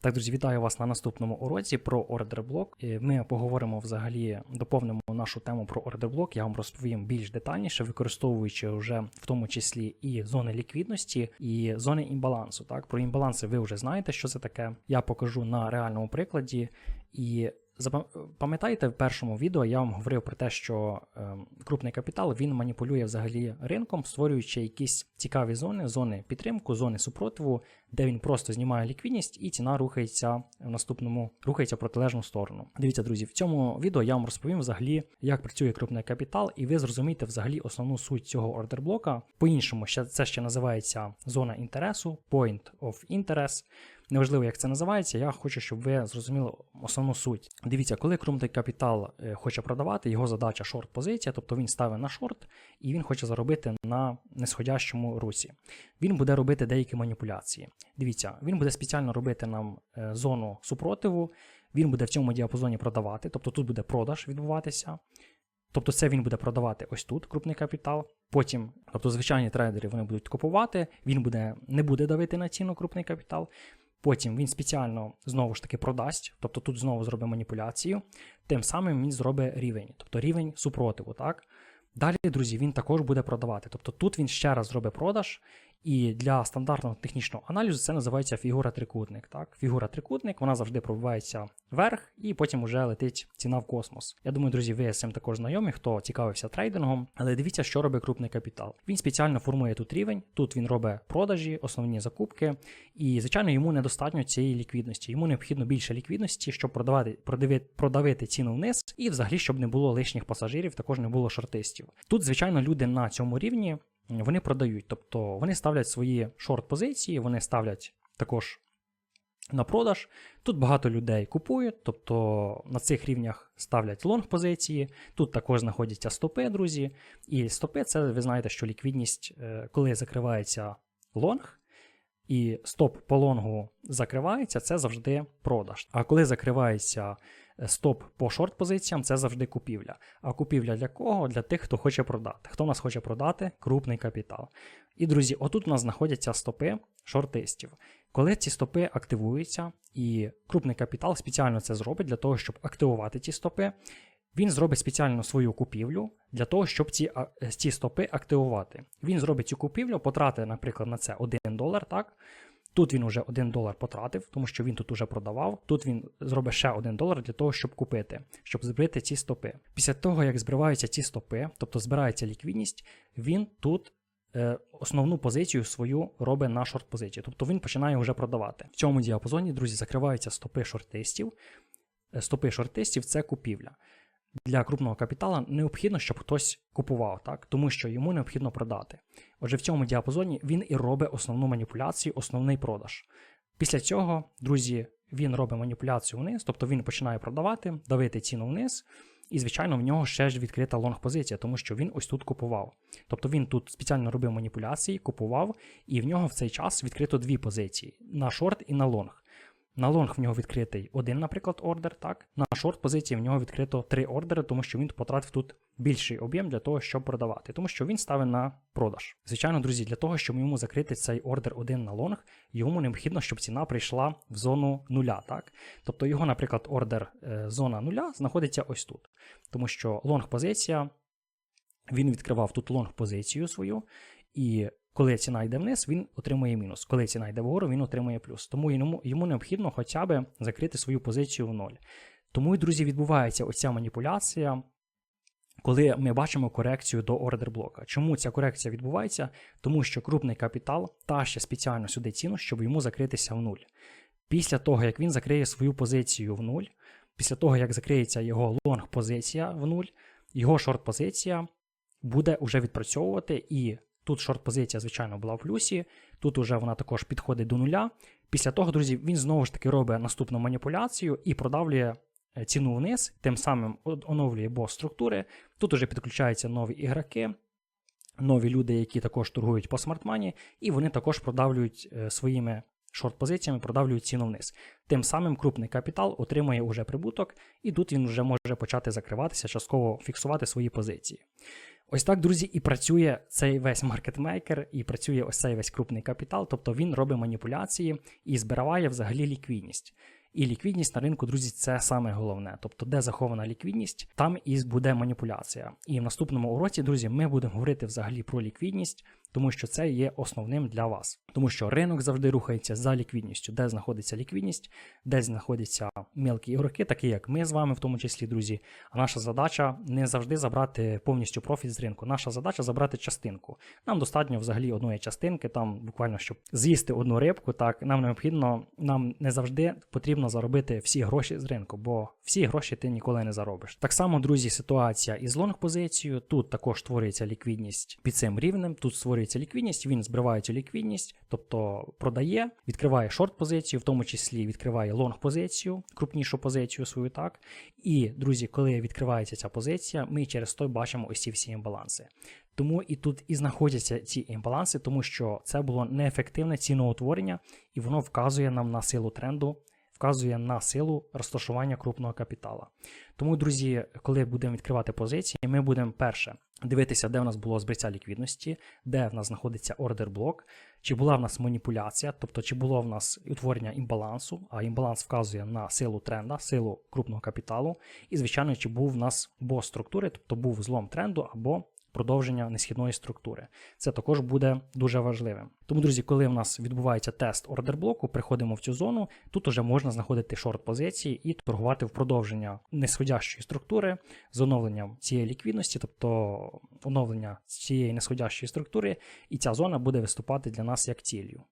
Так, друзі, вітаю вас на наступному уроці про ордерблок. Ми поговоримо взагалі, доповнимо нашу тему про ордерблок. Я вам розповім більш детальніше, використовуючи вже в тому числі і зони ліквідності, і зони імбалансу. Так, про імбаланси ви вже знаєте, що це таке. Я покажу на реальному прикладі. І пам'ятаєте, в першому відео я вам говорив про те, що е, крупний капітал він маніпулює взагалі ринком, створюючи якісь цікаві зони, зони підтримку, зони супротиву, де він просто знімає ліквідність і ціна рухається в наступному, рухається в протилежну сторону. Дивіться, друзі, в цьому відео я вам розповім взагалі, як працює крупний капітал, і ви зрозумієте взагалі основну суть цього ордерблока. По-іншому, ще це ще називається зона інтересу, point of interest. Неважливо, як це називається, я хочу, щоб ви зрозуміли основну суть. Дивіться, коли крупний капітал е, хоче продавати, його задача шорт-позиція, тобто він ставить на шорт і він хоче заробити на нисходящому русі. Він буде робити деякі маніпуляції. Дивіться, він буде спеціально робити нам е, зону супротиву, він буде в цьому діапазоні продавати, тобто тут буде продаж відбуватися. Тобто це він буде продавати ось тут крупний капітал. Потім, тобто звичайні трейдери вони будуть купувати, він буде, не буде давити на ціну крупний капітал. Потім він спеціально знову ж таки продасть, тобто тут знову зробить маніпуляцію. Тим самим він зробить рівень, тобто рівень супротиву. так? Далі, друзі, він також буде продавати. Тобто тут він ще раз зробить продаж, і для стандартного технічного аналізу це називається фігура трикутник. Так? Фігура трикутник, вона завжди пробивається вверх, і потім вже летить ціна в космос. Я думаю, друзі, ви з цим також знайомі, хто цікавився трейдингом. Але дивіться, що робить крупний капітал. Він спеціально формує тут рівень, тут він робить продажі, основні закупки, і, звичайно, йому недостатньо цієї ліквідності. Йому необхідно більше ліквідності, щоб продавати, продавити, продавити ціну вниз, і взагалі, щоб не було лишніх пасажирів, також не було шортистів. Тут, звичайно, люди на цьому рівні вони продають, тобто вони ставлять свої шорт-позиції, вони ставлять також на продаж. Тут багато людей купують, тобто на цих рівнях ставлять лонг-позиції. Тут також знаходяться стопи, друзі. І стопи це ви знаєте, що ліквідність, е, коли закривається лонг. І стоп по лонгу закривається, це завжди продаж. А коли закривається стоп по шорт-позиціям, це завжди купівля. А купівля для кого? Для тих, хто хоче продати. Хто нас хоче продати? Крупний капітал. І, друзі, отут у нас знаходяться стопи шортистів. Коли ці стопи активуються, і крупний капітал спеціально це зробить для того, щоб активувати ці стопи, він зробить спеціально свою купівлю для того, щоб ці, ці стопи активувати. Він зробить цю купівлю, потратить, наприклад, на це 1 долар, так? Тут він уже 1 долар потратив, тому що він тут уже продавав. Тут він зробить ще 1 долар для того, щоб купити, щоб збрити ці стопи. Після того, як збиваються ці стопи, тобто збирається ліквідність, він тут е, основну позицію свою робить на шорт-позицію. Тобто він починає вже продавати. В цьому діапазоні, друзі, закриваються стопи шортистів. Е, Стопи шортистів це купівля для крупного капітала необхідно, щоб хтось купував, так? тому що йому необхідно продати. Отже, в цьому діапазоні він і робить основну маніпуляцію, основний продаж. Після цього, друзі, він робить маніпуляцію вниз, тобто він починає продавати, давити ціну вниз. І, звичайно, в нього ще ж відкрита лонг-позиція, тому що він ось тут купував. Тобто він тут спеціально робив маніпуляції, купував, і в нього в цей час відкрито дві позиції: на шорт і на лонг. На лонг в нього відкритий один, наприклад, ордер, так. На шорт позиції в нього відкрито три ордери, тому що він потратив тут більший об'єм для того, щоб продавати, тому що він ставить на продаж. Звичайно, друзі, для того, щоб йому закрити цей ордер один на лонг, йому необхідно, щоб ціна прийшла в зону нуля. так. Тобто його, наприклад, ордер е, зона нуля знаходиться ось тут. Тому що лонг-позиція, він відкривав тут лонг-позицію свою, і коли ціна йде вниз, він отримує мінус. Коли ціна йде вгору, він отримує плюс. Тому йому, йому необхідно хоча б закрити свою позицію в ноль. Тому, друзі, відбувається оця маніпуляція, коли ми бачимо корекцію до ордер блока. Чому ця корекція відбувається? Тому що крупний капітал тащить спеціально сюди ціну, щоб йому закритися в нуль. Після того, як він закриє свою позицію в нуль, після того, як закриється його лонг-позиція в нуль, його шорт-позиція буде вже відпрацьовувати і Тут шорт-позиція, звичайно, була в плюсі. Тут уже вона також підходить до нуля. Після того, друзі, він знову ж таки робить наступну маніпуляцію і продавлює е, ціну вниз, тим самим оновлює бо структури. Тут уже підключаються нові ігроки, нові люди, які також торгують по смартмані, і вони також продавлюють е, своїми шорт-позиціями, продавлюють ціну вниз. Тим самим крупний капітал отримує уже прибуток, і тут він вже може почати закриватися, частково фіксувати свої позиції. Ось так, друзі, і працює цей весь маркетмейкер, і працює ось цей весь крупний капітал. Тобто він робить маніпуляції і збирає взагалі ліквідність. І ліквідність на ринку, друзі, це саме головне. Тобто, де захована ліквідність, там і буде маніпуляція. І в наступному уроці, друзі, ми будемо говорити взагалі про ліквідність, тому що це є основним для вас. Тому що ринок завжди рухається за ліквідністю, де знаходиться ліквідність, де знаходяться мелкі ігроки, такі як ми з вами, в тому числі, друзі. А наша задача не завжди забрати повністю профіт з ринку. Наша задача забрати частинку. Нам достатньо взагалі одної частинки, там буквально щоб з'їсти одну рибку. Так нам необхідно, нам не завжди потрібно заробити всі гроші з ринку, бо всі гроші ти ніколи не заробиш. Так само, друзі, ситуація із лонг позицією. Тут також створюється ліквідність під цим рівнем. Тут створюється ліквідність, він збриває цю ліквідність, тобто продає, відкриває шорт позицію, в тому числі відкриває лонг позицію, крупнішу позицію свою так. І, друзі, коли відкривається ця позиція, ми через той бачимо ось ці всі імбаланси. Тому і тут і знаходяться ці імбаланси, тому що це було неефективне ціноутворення, і воно вказує нам на силу тренду, вказує на силу розташування крупного капітала. Тому, друзі, коли будемо відкривати позиції, ми будемо перше дивитися, де в нас було збриття ліквідності, де в нас знаходиться ордер блок, чи була в нас маніпуляція, тобто чи було в нас утворення імбалансу, а імбаланс вказує на силу тренда, силу крупного капіталу, і, звичайно, чи був в нас бос структури, тобто був злом тренду або продовження несхідної структури. Це також буде дуже важливим. Тому, друзі, коли в нас відбувається тест ордер-блоку, приходимо в цю зону. Тут уже можна знаходити шорт-позиції і торгувати в продовження несходящої структури з оновленням цієї ліквідності, тобто оновлення цієї несходящої структури, і ця зона буде виступати для нас як ціллю.